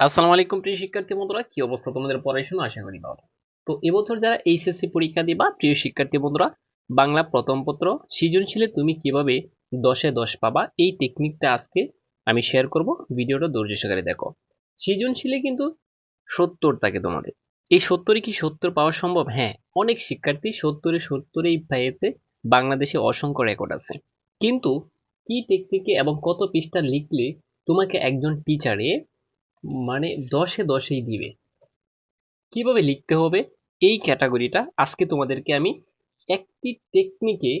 আসসালামু আলাইকুম প্রিয় শিক্ষার্থী বন্ধুরা, কি অবস্থা তোমাদের পড়াশোনা আশা করি ভালো। তো এবছর যারা এইচএসসি পরীক্ষা দিবা, প্রিয় শিক্ষার্থী বন্ধুরা, বাংলা প্রথম পত্র সৃজনশীলে তুমি কীভাবে দশে দশ পাবা, এই টেকনিকটা আজকে আমি শেয়ার করব। ভিডিওটা ধৈর্য সহকারে দেখো। সৃজনশীলে কিন্তু সত্তর থাকে তোমাদের। এই সত্তরে কি সত্তর পাওয়া সম্ভব? হ্যাঁ অনেক শিক্ষার্থী সত্তরে সত্তরেই পেয়েছে, বাংলাদেশে অসংখ্য রেকর্ড আছে। কিন্তু কি টেকনিকে এবং কত পৃষ্ঠা লিখলে তোমাকে একজন টিচারে মানে দশে দশেই দিবে। কীভাবে লিখতে হবে? এই ক্যাটাগরিটা আজকে তোমাদেরকে আমি একটি টেকনিকে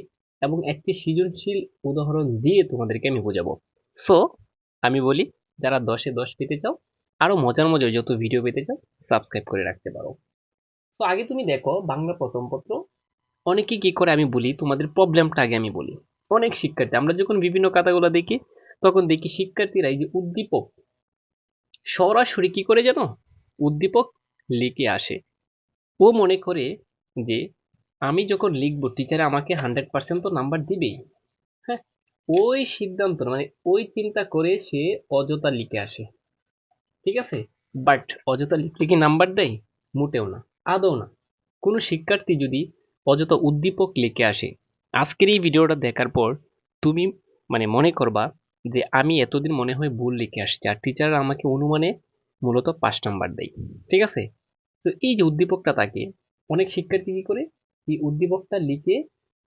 এবং একটি সৃজনশীল উদাহরণ দিয়ে তোমাদেরকে আমি বোঝাবো। সো আমি বলি, যারা দশে দশ পেতে চাও, আরও মজার মজার যত ভিডিও পেতে চাও সাবস্ক্রাইব করে রাখতে পারো। সো আগে তুমি দেখো বাংলা প্রথম পত্র। অনেকে কি করে আমি বলি, তোমাদের প্রবলেমটা আগে আমি বলি। অনেক শিক্ষার্থী, আমরা যখন বিভিন্ন খাতাগুলো দেখি, তখন দেখি শিক্ষার্থীরা এই যে উদ্দীপক সরাসরি কি করে জানো উদ্দীপক লিখে আসে। ও মনে করে যে, আমি যখন লিখব টিচার আমাকে হান্ড্রেড পার্সেন্ট তো নাম্বার দিবেই। হ্যাঁ ওই সিদ্ধান্ত মানে ওই চিন্তা করে সে অযথা লিখে আসে। ঠিক আছে? বাট অযথা লিখলে কি নাম্বার দেয়? মোটেও না, আদৌ না। কোনো শিক্ষার্থী যদি অযথা উদ্দীপক লিখে আসে, আজকের এই ভিডিওটা দেখার পর তুমি মানে মনে করবা যে আমি এতদিন মনে হয় ভুল লিখে আসছি আর টিচার আমাকে অনুমানে মূলত পাঁচ নাম্বার দেয়, ঠিক আছে? তো এই যে উদ্দীপকটা তাকে, অনেক শিক্ষার্থী কি করে? এই উদ্দীপকটা লিখে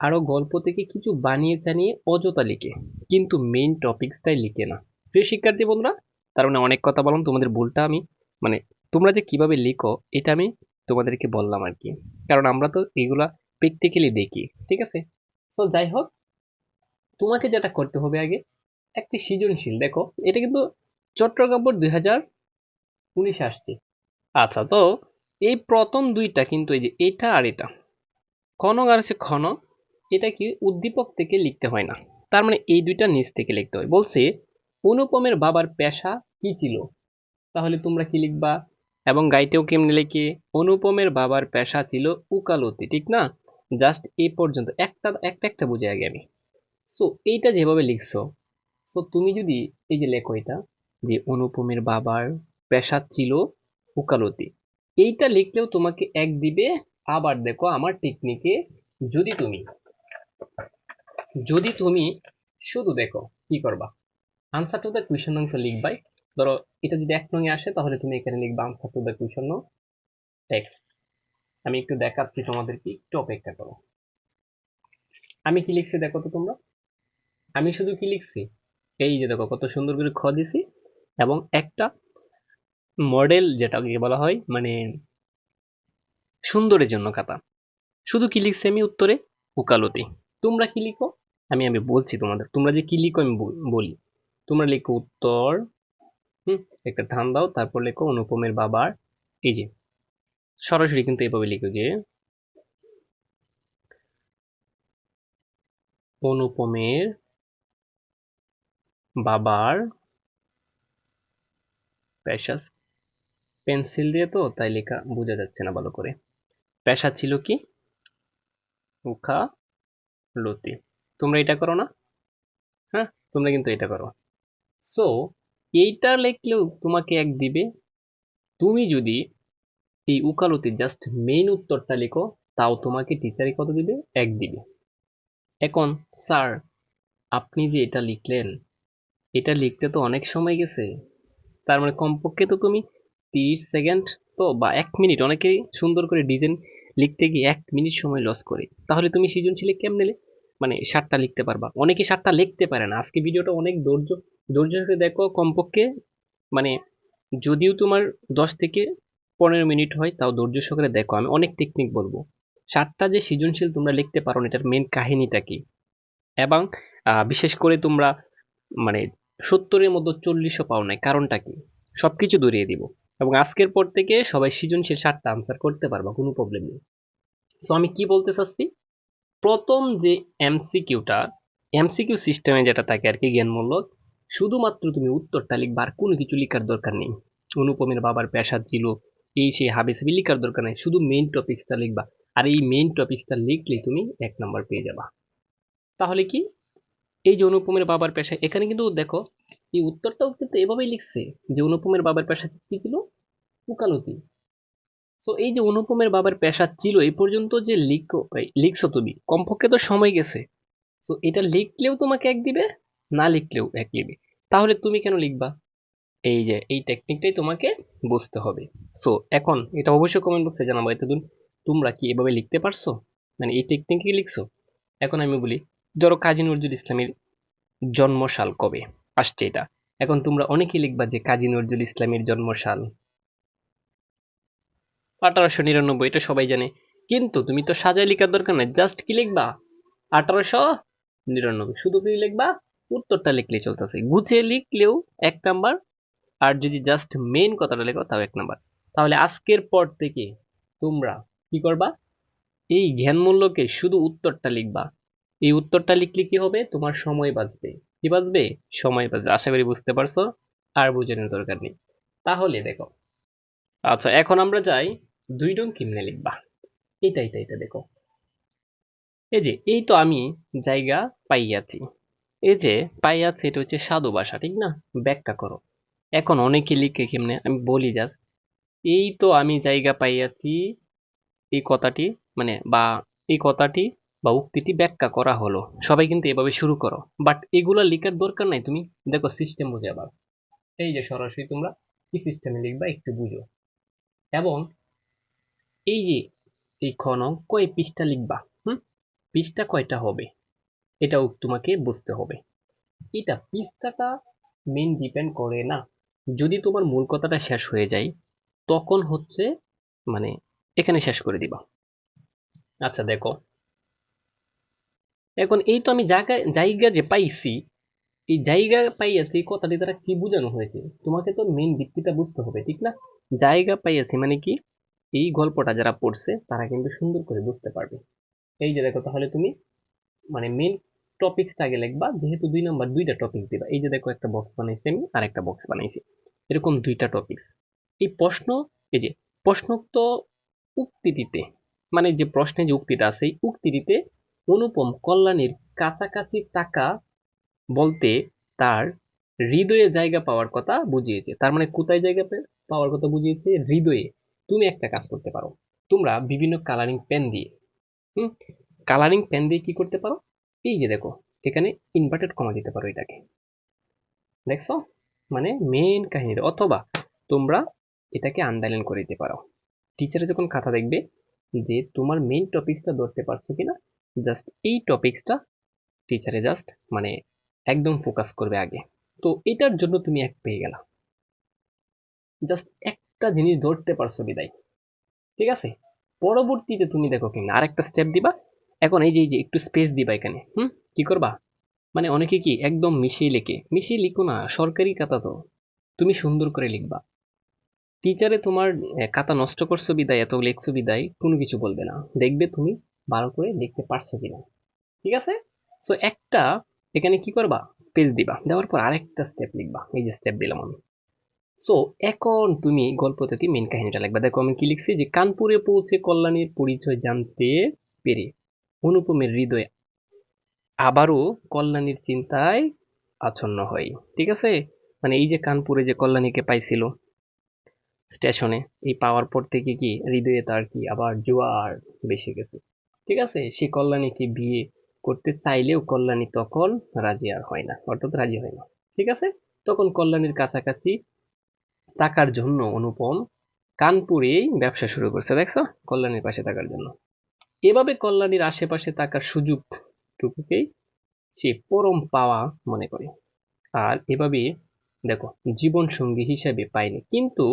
আরও গল্প থেকে কিছু বানিয়ে চানিয়ে অযথা লিখে, কিন্তু মেইন টপিকসটাই লিখে না। প্রিয় শিক্ষার্থী বন্ধুরা, তার মানে অনেক কথা বললাম, তোমাদের ভুলটা আমি মানে তোমরা যে কীভাবে লিখো, এটা আমি তোমাদেরকে বললাম আর কি। কারণ আমরা তো এগুলা প্র্যাকটিক্যালি দেখি, ঠিক আছে? সো যাই হোক, তোমাকে যেটা করতে হবে আগে একটি সৃজনশীল, দেখো। এটা কিন্তু চট্টগ্রাম দুই হাজার উনিশে আসছে। আচ্ছা তো এই প্রথম দুইটা কিন্তু এই যে এটা আর এটা খনক আর হচ্ছে খন এটা কি উদ্দীপক থেকে লিখতে হয় না। তার মানে এই দুইটা নিচ থেকে লিখতে হয়। বলছে, অনুপমের বাবার পেশা কি ছিল? তাহলে তোমরা কি লিখবা? এবং গাইতেও কেমনে লিখে? অনুপমের বাবার পেশা ছিল উকালতি, ঠিক না? জাস্ট এই পর্যন্ত, একটা একটা একটা বুঝে আগে আমি। সো এইটা যেভাবে লিখছো সো তুমি যদি এই যে লেখো এটা, যে অনুপমের বাবার পেশা ছিল উকালতি, এইটা লিখলেও তোমাকে এক দিবে, আবার দেখো আমার টেকনিকে যদি তুমি যদি তুমি শুধু দেখো কি করবা? আনসার টু দ্য কুয়েশন অংশ লিখবাই। ধরো এটা যদি এক নঙে আসে, তাহলে তুমি এখানে লিখবা আনসার টু দ্য কুয়েশন এক আমি একটু দেখাচ্ছি তোমাদেরকে, একটু অপেক্ষা করো। আমি কি লিখছি দেখো তো তোমরা? আমি শুধু কি লিখছি? এই যে দেখো, কত সুন্দর করে খ দিছি এবং একটা মডেল যেটাকে বলা হয় মানে সুন্দরের জন্য খাতা। শুধু কি লিখছি আমি উত্তরে? উকালতি তোমরা কি লিখো? আমি আমি বলছি তোমাদের, তোমরা যে কি লিখো আমি বলি। তোমরা লিখো উত্তর, হুম, একটা ধান দাও, তারপর লেখো অনুপমের বাবার। এই যে, সরাসরি কিন্তু এভাবে লিখো যে, অনুপমের বাবার পেশা পেন্সিল দিয়ে তো, তাই লেখা বোঝা যাচ্ছে না ভালো করে। পেশা ছিল কি? উখা লতি। তোমরা এটা করো না? হ্যাঁ তোমরা কিন্তু এটা করো। সো এইটা লিখলেও তোমাকে এক দিবে, তুমি যদি এই উকালতির জাস্ট মেইন উত্তরটা লিখো, তাও তোমাকে টিচারই কত দিবে? এক দিবে। এখন স্যার আপনি যে এটা লিখলেন এটা লিখতে তো অনেক সময় গেছে। তার মানে কমপক্ষে তো তুমি তিরিশ সেকেন্ড তো বা এক মিনিট অনেকেই সুন্দর করে ডিজাইন লিখতে গিয়ে এক মিনিট সময় লস করে। তাহলে তুমি সৃজনশীলে কেমনে লে- মানে সাতটা লিখতে পারবা? অনেকে সাতটা লিখতে পারে না। আজকে ভিডিওটা অনেক ধৈর্য ধৈর্য ধরে দেখো কমপক্ষে মানে যদিও তোমার দশ থেকে পনেরো মিনিট হয়, তাও ধৈর্য সহকারে দেখো। আমি অনেক টেকনিক বলব। সাতটা যে সৃজনশীল তোমরা লিখতে পারো এটার মেন কাহিনীটা কি? এবং বিশেষ করে তোমরা মানে সত্তরের মধ্যে চল্লিশও পাও নাই। কারণটা কি? সবকিছু ধরিয়ে দিব। এবং আজকের পর থেকে সবাই সৃজনশীল সাতটা আনসার করতে পারবা, কোনো প্রবলেম নেই। সো আমি কি বলতে চাচ্ছি? প্রথম যে এমসিকিউটা এমসিকিউ সিস্টেমে যেটা থাকে আর কি জ্ঞানমূলক, শুধুমাত্র তুমি উত্তরটা লিখবা আর কোনো কিছু লিখার দরকার নেই। অনুপমের বাবার পেশা ছিল, এই সেই হাবিসাবি লিখার দরকার নেই। শুধু মেইন টপিকসটা লিখবা। আর এই মেইন টপিকসটা লিখলে তুমি এক নাম্বার পেয়ে যাবা। তাহলে কি? এই যে অনুপমের বাবার পেশা, এখানে কিন্তু দেখো, এই উত্তরটাও কিন্তু এভাবেই লিখছে যে অনুপমের বাবার পেশা কি ছিল? উকালতি। সো এই যে অনুপমের বাবার পেশা ছিল, এই পর্যন্ত যে লিখো লিখছো তুমি, কমপক্ষে তো সময় গেছে। সো এটা লিখলেও তোমাকে এক দিবে, না লিখলেও এক দিবে। তাহলে তুমি কেন লিখবা? এই যে, এই টেকনিকটাই তোমাকে বুঝতে হবে। সো এখন এটা অবশ্যই কমেন্ট বক্সে জানাব, এতদিন তোমরা কি এভাবে লিখতে পারছ? মানে এই টেকনিকে লিখছো? এখন আমি বলি ধরো কাজী নজরুল ইসলামের জন্মসাল কবে? আসছে এটা। এখন তোমরা অনেকেই লিখবা যে কাজী নজরুল ইসলামের জন্মসাল আঠারোশো নিরানব্বই, এটা সবাই জানে। কিন্তু তুমি তো সাজায় লেখার দরকার নাই জাস্ট কি লিখবা? আঠারোশো নিরানব্বই, শুধু কি লিখবা, উত্তরটা লিখলে চলতেছে। গুছিয়ে লিখলেও এক নাম্বার, আর যদি জাস্ট মেন কথাটা লেখো, তাও এক নাম্বার। তাহলে আজকের পর থেকে তোমরা কি করবা? এই জ্ঞানমূল্যকে শুধু উত্তরটা লিখবা। এই উত্তরটা লিখলে কি হবে? তোমার সময় বাঁচবে। কি বাঁচবে? সময় বাঁচবে। আশা করি বুঝতে পারছ? আর বোঝানোর দরকার নেই। তাহলে দেখো। আচ্ছা এখন আমরা যাই দুই রং কিমনে লিখবা। এইটা এইটা এইটা দেখো। এই যে, এই তো আমি জায়গা পাইয়াছি। এই যে, পাইয়াছি এটা হচ্ছে সাধু ভাষা, ঠিক না? ব্যাখ্যা করো। এখন অনেকে লিখে কেমনে? আমি বলি জাস্ট এই তো আমি জায়গা পাইয়াছি, এই কথাটি মানে বা এই কথাটি বা উক্তিটি ব্যাখ্যা করা হলো। সবাই কিন্তু এভাবে শুরু করো। বাট এগুলা লিখার দরকার নাই, তুমি দেখো সিস্টেম বুঝে আবার এই যে সরাসরি তোমরা কি সিস্টেমে লিখবা একটু বুঝো। এবং এই যে এই খন কয় পৃষ্ঠা লিখবা, হুম? পৃষ্ঠা কয়টা হবে? এটাও তোমাকে বুঝতে হবে। এটা পৃষ্ঠাটা মেন ডিপেন্ড করে না। যদি তোমার মূল কথাটা শেষ হয়ে যায়, তখন হচ্ছে মানে এখানে শেষ করে দিবা। আচ্ছা দেখো। এখন এই তো আমি জায়গা জায়গা যে পাইছি, এই জায়গা পাইয়াছি কথাটি দ্বারা কি বোঝানো হয়েছে? তোমাকে তো মেন ভিত্তিটা বুঝতে হবে, ঠিক না? জায়গা পাইয়াছি মানে কি? এই গল্পটা যারা পড়ছে, তারা কিন্তু সুন্দর করে বুঝতে পারবে। এই যে দেখো, তাহলে তুমি মানে মেন টপিক্সটা আগে লিখবা, যেহেতু দুই নাম্বার দুইটা টপিক দিবা। এই যে দেখো, একটা বক্স বানাইছি আমি, আর একটা বক্স বানাইছি। এরকম দুইটা টপিক্স এই প্রশ্ন, এই যে প্রশ্নোক্ত উক্তিটিতে মানে যে প্রশ্নে যে উক্তিটা আছে, এই উক্তিটিতে অনুপম কল্যাণীর কাছাকাছি টাকা বলতে তার হৃদয়ে জায়গা পাওয়ার কথা বুঝিয়েছে। তার মানে কোথায় জায়গা পাওয়ার কথা বুঝিয়েছে? হৃদয়ে। তুমি একটা কাজ করতে পারো। তোমরা বিভিন্ন কালারিং পেন দিয়ে। হুম? কালারিং পেন দিয়ে কি করতে পারো? এই যে দেখো, এখানে ইনভার্টেড কমা দিতে পারো এটাকে। দেখছ? মানে মেন কাহিনীটা অথবা তোমরা এটাকে আন্ডারলাইন করে দিতে পারো। টিচারে যখন খাতা দেখবে যে তোমার মেইন টপিকসটা ধরতে পারছ কিনা জাস্ট এই টপিকসটা টিচারে জাস্ট মানে একদম ফোকাস করবে আগে। তো এটার জন্য তুমি এক পেয়ে গেলা। জাস্ট একটা জিনিস ধরতে পারছ বিদায়। ঠিক আছে? পরবর্তীতে তুমি দেখো কিনা আরেকটা স্টেপ দিবা। এখন এই যে যে একটু স্পেস দিবা এখানে। হুম? কি করবা? মানে অনেকে কি একদম মিশিয়ে লেখে। মিশিয়ে লিখো না, সরকারি কাতা তো। তুমি সুন্দর করে লিখবা। টিচারে তোমার কাতা নষ্ট করছ বিদায়, এত লেখছো বিদায়, কোনো কিছু বলবে না। দেখবে তুমি ভালো করে লিখতে পারছ কিনা। ঠিক আছে? সো একটা, এখানে কি করবা? পেজ দিবা। দেওয়ার পর আরেকটা স্টেপ লিখবা। এই যে স্টেপ দিলাম আমি। সো এখন তুমি গল্প থেকে মেন কাহিনীটা লিখবা। দেখো, আমি কি লিখছি যে, কানপুরে পৌঁছে কল্যাণীর পরিচয় জানতে পেরে অনুপমের হৃদয়ে আবারও কল্যাণীর চিন্তায় আচ্ছন্ন হয় ঠিক আছে? মানে এই যে কানপুরে যে কল্যাণীকে পাইছিল স্টেশনে, এই পাওয়ার পর থেকে কি হৃদয়ে তার কি আবার জোয়ার বেশি গেছে? ঠিক আছে? সে কল্যাণীকে বিয়ে করতে চাইলেও কল্যাণী তখন রাজি আর হয় না, অর্থাৎ রাজি হয় না। ঠিক আছে? তখন কল্যাণীর কাছাকাছি থাকার জন্য অনুপম কানপুরেই ব্যবসা শুরু করছে, দেখছ? কল্যাণীর পাশে থাকার জন্য। এভাবে কল্যাণীর আশেপাশে থাকার সুযোগ টুকুকেই সে পরম পাওয়া মনে করে। আর এভাবে, দেখো জীবন সঙ্গী হিসেবে পাইনি কিন্তু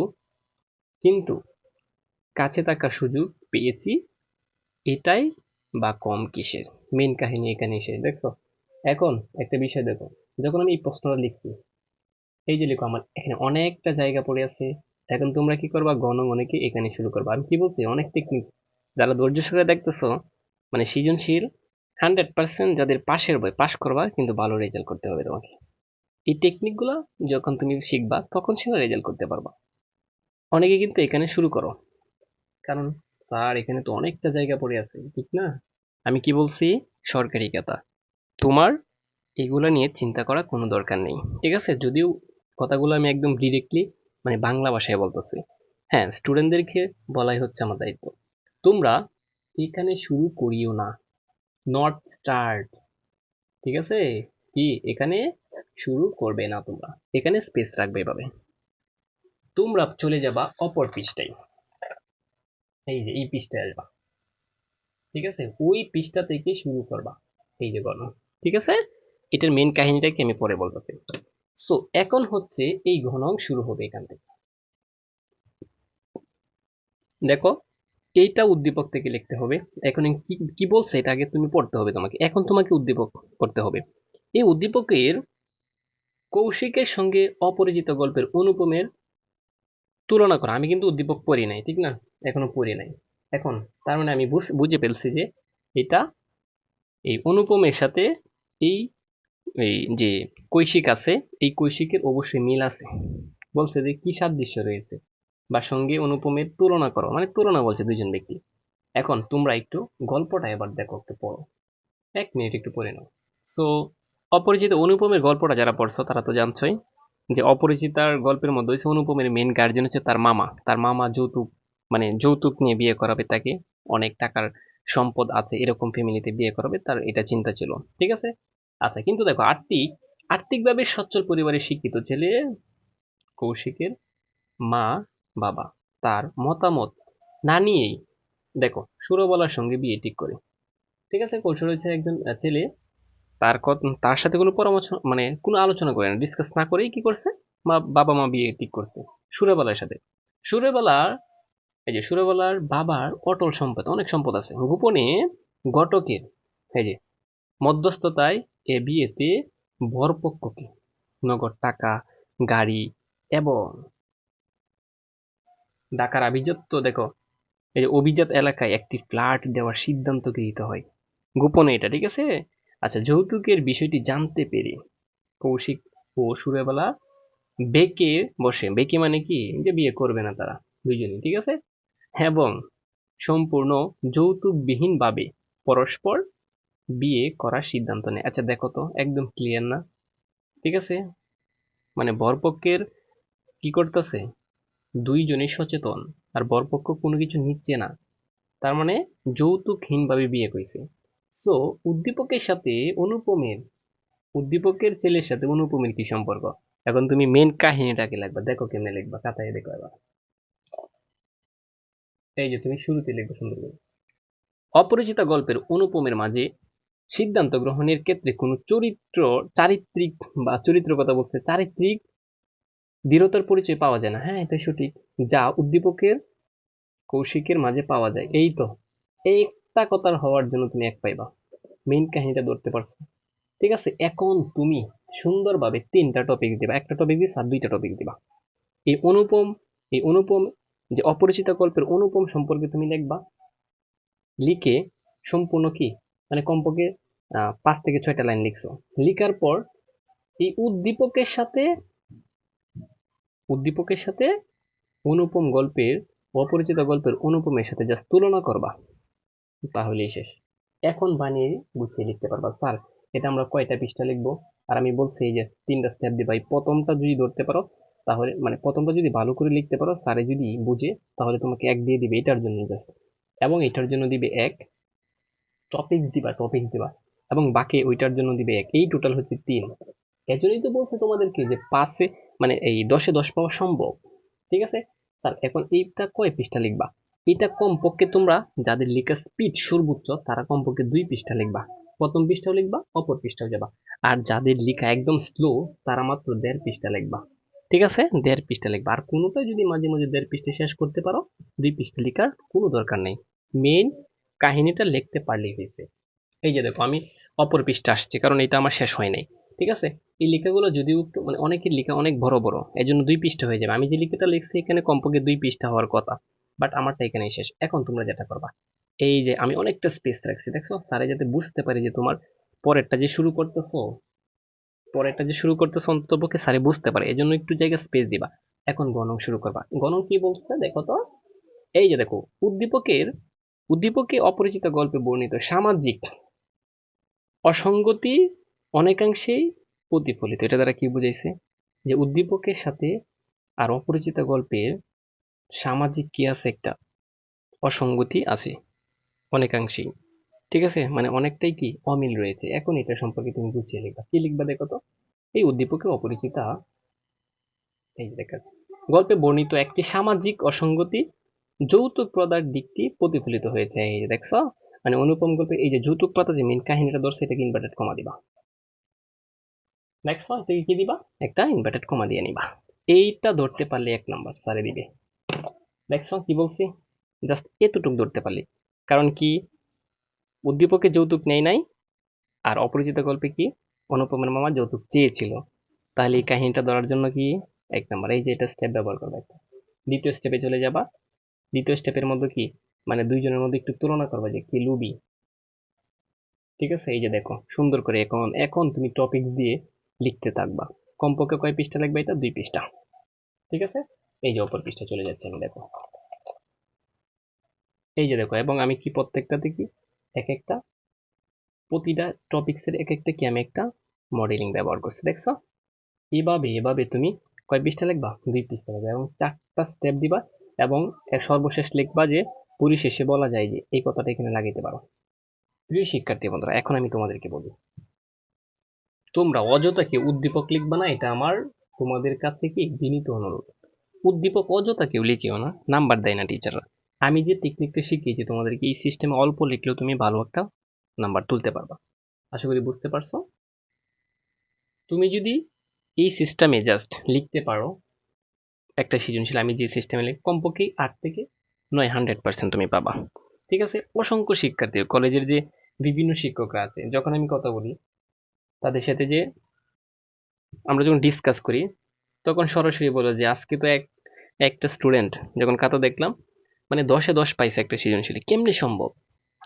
কিন্তু কাছে থাকার সুযোগ পেয়েছি, এটাই বা কম কিসের? মেন কাহিনী এখানে শেষ দেখছ? এখন একটা বিষয় দেখো, যখন আমি এই প্রশ্নটা লিখছি, এই যে লিখো, আমার এখানে অনেকটা জায়গা পড়ে আছে। এখন তোমরা কি করবা? গণ অনেকে এখানে শুরু করবা? আমি কি বলছি? অনেক টেকনিক যারা ধৈর্য সহকারে দেখতেছো মানে সৃজনশীল হান্ড্রেড পার্সেন্ট যাদের পাশের বই পাশ করবা, কিন্তু ভালো রেজাল্ট করতে হবে তোমাকে। এই টেকনিকগুলো যখন তুমি শিখবা, তখন সেটা রেজাল্ট করতে পারবা। অনেকে কিন্তু এখানে শুরু করো। কারণ স্যার, এখানে তো অনেকটা জায়গা পড়ে আছে, ঠিক না? আমি কি বলছি? সরকারি খাতা। তোমার এগুলো নিয়ে চিন্তা করা কোনো দরকার নেই, ঠিক আছে? যদিও কথাগুলো আমি একদম ডিরেক্টলি মানে বাংলা ভাষায় বলতেছি। হ্যাঁ স্টুডেন্টদেরকে বলাই হচ্ছে আমার দায়িত্ব। তোমরা এখানে শুরু করিও না। নট স্টার্ট ঠিক আছে? কি? এখানে শুরু করবে না তোমরা। এখানে স্পেস রাখবে এভাবে। তোমরা চলে যাবা অপর পৃষ্ঠায় এই যে, এই পৃষ্ঠায় আসবা। ঠিক আছে? ওই পৃষ্ঠা থেকে শুরু করবা। এই যে গণ। ঠিক আছে? এটার মেন কাহিনীটাকে আমি পরে বলতেছি। সো এখন হচ্ছে এই ঘনক শুরু হবে এখান থেকে। দেখো, এইটা উদ্দীপক থেকে লিখতে হবে। এখন কি কি বলছে এটা আগে তুমি পড়তে হবে তোমাকে। এখন তোমাকে উদ্দীপক করতে হবে। এই উদ্দীপকের কৌশিকের সঙ্গে অপরিচিত গল্পের অনুপমের তুলনা করা। আমি কিন্তু উদ্দীপক পড়ি নাই, ঠিক না? এখনও পড়ি নাই। এখন, তার মানে আমি বুঝ- ফেলছি যে এটা এই অনুপমের সাথে এই এই যে কৈশিক আছে, এই কৈশিকের অবশ্যই মিল আছে। বলছে যে কি সাদৃশ্য রয়েছে? বা সঙ্গে অনুপমের তুলনা করো। মানে তুলনা বলছে দুজন ব্যক্তি। এখন তোমরা একটু গল্পটা এবার দেখো, একটু পড়ো। এক মিনিট একটু পড়ে নাও। সো অপরিচিত অনুপমের গল্পটা যারা পড়ছো, তারা তো জানছই। যে অপরিচিতার গল্পের মধ্যে হচ্ছে অনুপমের মেন গার্জেন হচ্ছে তার মামা। তার মামা যৌতুক মানে যৌতুক নিয়ে বিয়ে করাবে তাকে। অনেক টাকার সম্পদ আছে এরকম ফ্যামিলিতে বিয়ে করাবে, তার এটা চিন্তা ছিল। ঠিক আছে? আচ্ছা কিন্তু দেখো, আর্থিক, আর্থিকভাবে সচ্ছল পরিবারের শিক্ষিত ছেলে কৌশিকের মা, বাবা, তার মতামত না নিয়েই, দেখো, সুরবালার সঙ্গে বিয়ে ঠিক করে। ঠিক আছে? কৌশল হচ্ছে একজন ছেলে তার তার সাথে কোনো পরামর্শ মানে কোনো আলোচনা করে না ডিসকাস না করেই কি করছে? মা, বাবা মা বিয়ে ঠিক করছে, সুরেবালার সাথে। সুরেবালার, এই যে সুরেবালার বাবার অটল সম্পদ, অনেক সম্পদ আছে। গোপনে ঘটকের, এই যে মধ্যস্থতায় এ বিয়েতে বরপক্ষকে নগদ টাকা, গাড়ি এবং ঢাকার আভিজাত্য, দেখো, এই যে অভিজাত এলাকায় একটি ফ্ল্যাট দেওয়ার সিদ্ধান্ত গৃহীত হয়। গোপনে এটা, ঠিক আছে? আচ্ছা যৌতুকের বিষয়টি জানতে পেরে কৌশিক ও সুরেবেলা বেকে বসে। বেকে মানে কি? যে বিয়ে করবে না তারা দুইজনই, ঠিক আছে? এবং সম্পূর্ণ যৌতুকবিহীন ভাবে পরস্পর বিয়ে করার সিদ্ধান্ত নেয়। আচ্ছা দেখো তো, একদম ক্লিয়ার না? ঠিক আছে? মানে বরপক্ষের কি করতেছে? দুইজনই সচেতন। আর বরপক্ষ কোনো কিছু নিচ্ছে না। তার মানে যৌতুকহীনভাবে বিয়ে করেছে। সো উদ্দীপকের সাথে অনুপমের, উদ্দীপকের ছেলের সাথে অনুপমের কি সম্পর্ক? এখন তুমি মেন কাহিনীটাকে লিখবা, দেখো কেমনে লিখবা, খাতায় দেখো এবার। এই যে তুমি শুরুতে লিখবে সুন্দর করে অপরিচিত গল্পের অনুপমের মাঝে সিদ্ধান্ত গ্রহণের ক্ষেত্রে কোনো চরিত্র, চারিত্রিক বা চরিত্র কথা বলতে চারিত্রিক দৃঢ়তার পরিচয় পাওয়া যায় না। হ্যাঁ এটা সঠিক। যা উদ্দীপকের কৌশিকের মাঝে পাওয়া যায়। এই তো, এই কথার হওয়ার জন্য তুমি এক পাইবা। মেইন কাহিনীটা ধরতে পারছ। ঠিক আছে? এখন তুমি সুন্দরভাবে তিনটা টপিক দিবা। একটা টপিক দিস আর দুইটা টপিক দিবা। এই অনুপম এই অনুপম যে অপরিচিত গল্পের অনুপম সম্পর্কে তুমি লিখবা। লিখে সম্পূর্ণ কি? মানে কমপক্ষে আহ, পাঁচ থেকে ছয়টা লাইন লিখছো। লিখার পর এই উদ্দীপকের সাথে উদ্দীপকের সাথে অনুপম গল্পের অপরিচিত গল্পের অনুপমের সাথে জাস্ট তুলনা করবা। তাহলেই শেষ। এখন বানিয়ে গুছিয়ে লিখতে পারবা। স্যার, এটা আমরা কয়টা পৃষ্ঠা লিখব? আর আমি বলছি যে তিনটা স্টেপ দিবা। এই প্রথমটা যদি ধরতে পারো, তাহলে মানে প্রথমটা যদি ভালো করে লিখতে পারো, স্যারে যদি বুঝে, তাহলে তোমাকে এক দিয়ে দিবে। এটার জন্য জাস্ট এবং এটার জন্য দিবে এক। টপিক দিবা টপিক দিবা। এবং বাকি ওইটার জন্য দিবে এক। এই টোটাল হচ্ছে তিন। এজন্যই তো বলছে তোমাদেরকে যে পাঁচে মানে এই দশে দশ পাওয়া সম্ভব। ঠিক আছে? স্যার, এখন এইটা কয় পৃষ্ঠা লিখবা? এটা কমপক্ষে তোমরা যাদের লেখার স্পিড সর্বোচ্চ, তারা কমপক্ষে দুই পৃষ্ঠা লিখবা। প্রথম পৃষ্ঠাও লিখবা, অপর পৃষ্ঠাও যাবা। আর যাদের লেখা একদম স্লো তারা মাত্র দেড় পৃষ্ঠা লিখবা। ঠিক আছে? দেড় পৃষ্ঠা লিখবা। আর কোনোটা যদি মাঝে মাঝে দেড় পৃষ্ঠা শেষ করতে পারো, দুই পৃষ্ঠা লেখার কোনো দরকার নেই। মেইন কাহিনীটা লিখতে পারলেই হয়েছে। এই যে দেখো, আমি অপর পৃষ্ঠা আসছে, কারণ এটা আমার শেষ হয় নাই। ঠিক আছে? এই লেখাগুলো যদিও একটু মানে অনেকের লেখা অনেক বড় বড় এই জন্য দুই পৃষ্ঠা হয়ে যাবে। আমি যে লেখাটা লিখছি, এখানে কমপক্ষে দুই পৃষ্ঠা হওয়ার কথা। বাট আমারটা এখানেই শেষ। এখন তোমরা যেটা করবা, এই যে আমি অনেকটা স্পেস রাখছি, দেখছ? স্যারে যাতে বুঝতে পারি যে তোমার পরেরটা যে শুরু করতেছো, পরেরটা যে শুরু করতেছো অন্ততপক্ষে স্যারে বুঝতে পারে এই একটু জায়গা স্পেস দিবা। এখন গণন শুরু করবা। গণন কি বলছে? দেখো তো, এই যে দেখো, উদ্দীপকের, উদ্দীপকে অপরিচিত গল্পে বর্ণিত সামাজিক অসঙ্গতি অনেকাংশেই প্রতিফলিত। এটা দ্বারা কি বুঝাইছে? যে উদ্দীপকের সাথে আর অপরিচিত গল্পের সামাজিক কি আছে একটা? অসঙ্গতি আছে, অনেকাংশেই। ঠিক আছে? মানে অনেকটাই কি? অমিল রয়েছে। এখন এটা সম্পর্কে তুমি বুঝিয়ে লিখবা কি লিখবা দেখো তো? এই উদ্দীপকে অপরিচিতা। এই দেখাচ্ছে। গল্পে বর্ণিত একটি সামাজিক অসঙ্গতি যৌতুক প্রদার দিকটি প্রতিফলিত হয়েছে। এই যে দেখছ? মানে অনুপম গল্পে এই যে যৌতুক প্রথা যে মেন কাহিনীটা ধরছে, এটাকে ইনভার্টেড কমা দিবা। দেখছ এটাকে কি দিবা? একটা ইনভার্টেড কমা দিয়ে নিবা। এইটা ধরতে পারলে এক নাম্বার সারে দিবে। দেখছ কি বলছি? জাস্ট এতটুক ধরতে পারলি। কারণ কি? উদ্দীপকে যৌতুক নেই নাই, আর অপরিচিত গল্পে কি? অনুপমের মামা যৌতুক চেয়েছিল। তাহলে এই কাহিনীটা ধরার জন্য কি? এক নাম্বার, এই যে এটা স্টেপ ব্যবহার করবে একটা। দ্বিতীয় স্টেপে চলে যাবা। দ্বিতীয় স্টেপের মধ্যে কি? মানে দুইজনের মধ্যে একটু তুলনা করবা যে কি লুবি। ঠিক আছে? এই যে দেখো, সুন্দর করে এখন এখন তুমি টপিক দিয়ে লিখতে থাকবা। কমপক্ষে কয় পৃষ্ঠা লাগবে এটা? দুই পৃষ্ঠা। ঠিক আছে? এই যে অপর পৃষ্ঠা চলে যাচ্ছে, আমি দেখো। এই যে দেখো, এবং আমি কি প্রত্যেকটাতে কি এক একটা প্রতিটা টপিক্সের এক একটা কি? আমি একটা মডেলিং ব্যবহার করছি, দেখছ? এভাবে এভাবে তুমি কয় পৃষ্ঠা লিখবা? দুই পৃষ্ঠা লিখবা, এবং চারটা স্টেপ দিবা, এবং সর্বশেষ লিখবা যে, পরিশেষে বলা যায় যে, এই কথাটা এখানে লাগাইতে পারো। প্রিয় শিক্ষার্থী বন্ধুরা, এখন আমি তোমাদেরকে বলি। তোমরা অযথা কি উদ্দীপক লিখবা না? এটা আমার তোমাদের কাছে কি বিনীত অনুরোধ। উদ্দীপক অযথা কেউ লিখিও না, নাম্বার দেয় না টিচাররা আমি যে টেকনিকটা শিখিয়েছি, তোমাদেরকে এই সিস্টেমে অল্প লিখলেও তুমি ভালো একটা নাম্বার তুলতে পারবা। আশা করি বুঝতে পারছ? তুমি যদি এই সিস্টেমে জাস্ট লিখতে পারো, একটা সৃজনশীল, আমি যে সিস্টেমে লিখ, কমপক্ষে আট থেকে নয় হান্ড্রেড পার্সেন্ট তুমি পাবা। ঠিক আছে? অসংখ্য শিক্ষার্থী কলেজের যে বিভিন্ন শিক্ষকরা আছে, যখন আমি কথা বলি, তাদের সাথে যে আমরা যখন ডিসকাস করি, তখন সরাসরি বলে যে, আজকে তো এক একটা স্টুডেন্ট যখন খাতা দেখলাম মানে দশে দশ পাইছে একটা সৃজনশীল। কেমনি সম্ভব?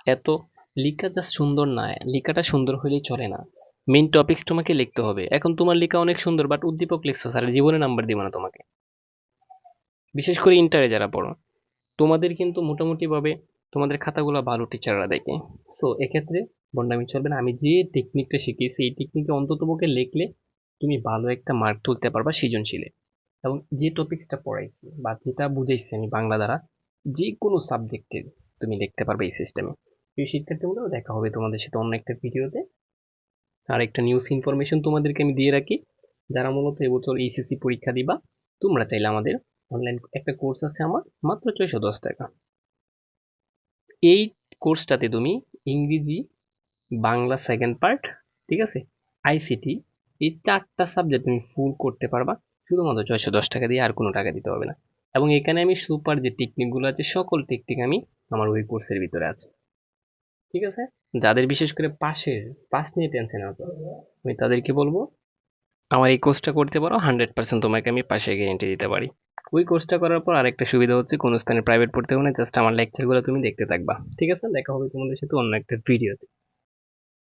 এত, লিখা জাস্ট সুন্দর না, লিখাটা সুন্দর হলেই চলে না। মেন টপিক্স তোমাকে লিখতে হবে। এখন তোমার লেখা অনেক সুন্দর বাট উদ্দীপক লিখছো স্যার জীবনে নাম্বার দিব না তোমাকে। বিশেষ করে ইন্টারে যারা পড়ো, তোমাদের কিন্তু মোটামুটিভাবে তোমাদের খাতাগুলো ভালো টিচাররা দেখে। সো এক্ষেত্রে বন্ডামি চলবে না। আমি যে টেকনিকটা শিখিয়েছি, এই টেকনিকে অন্ততপক্ষে লিখলে তুমি ভালো একটা মার্ক তুলতে পারবা সৃজনশীলে। এবং যে টপিক্সটা পড়াইছি বা যেটা বুঝাইছি আমি বাংলা দ্বারা যে কোনো সাবজেক্টের তুমি দেখতে পারবে এই সিস্টেমে এই শিক্ষার্থীগুলো দেখা হবে তোমাদের সাথে অন্য একটা ভিডিওতে। আর একটা নিউজ ইনফরমেশন তোমাদেরকে আমি দিয়ে রাখি। যারা মূলত এবছর এইচএসসি পরীক্ষা দিবা, তোমরা চাইলে আমাদের অনলাইন একটা কোর্স আছে আমার, মাত্র ছয়শো দশ টাকা। এই কোর্সটাতে তুমি ইংরেজি, বাংলা সেকেন্ড পার্ট ঠিক আছে? আইসিটি এই চারটা সাবজেক্ট তুমি ফুল করতে পারবা। শুধুমাত্র ছয়শো দশ টাকা দিয়ে আর কোনো টাকা দিতে হবে না। এবং এখানে আমি সুপার যে টেকনিকগুলো আছে, সকল টেকনিক আমি আমার ওই কোর্সের ভিতরে আছে। ঠিক আছে? যাদের বিশেষ করে পাশের পাস নিয়ে টেনশন আছে, আমি তাদেরকে বলব, আমার এই কোর্সটা করতে পারো হান্ড্রেড পার্সেন্ট তোমাকে আমি পাশে গ্যারেন্টি দিতে পারি। ওই কোর্সটা করার পর আরেকটা সুবিধা হচ্ছে, কোনো স্থানে প্রাইভেট পড়তে হবে না জাস্ট আমার লেকচারগুলো তুমি দেখতে থাকবা। ঠিক আছে? দেখা হবে তোমাদের সাথে অন্য একটা ভিডিওতে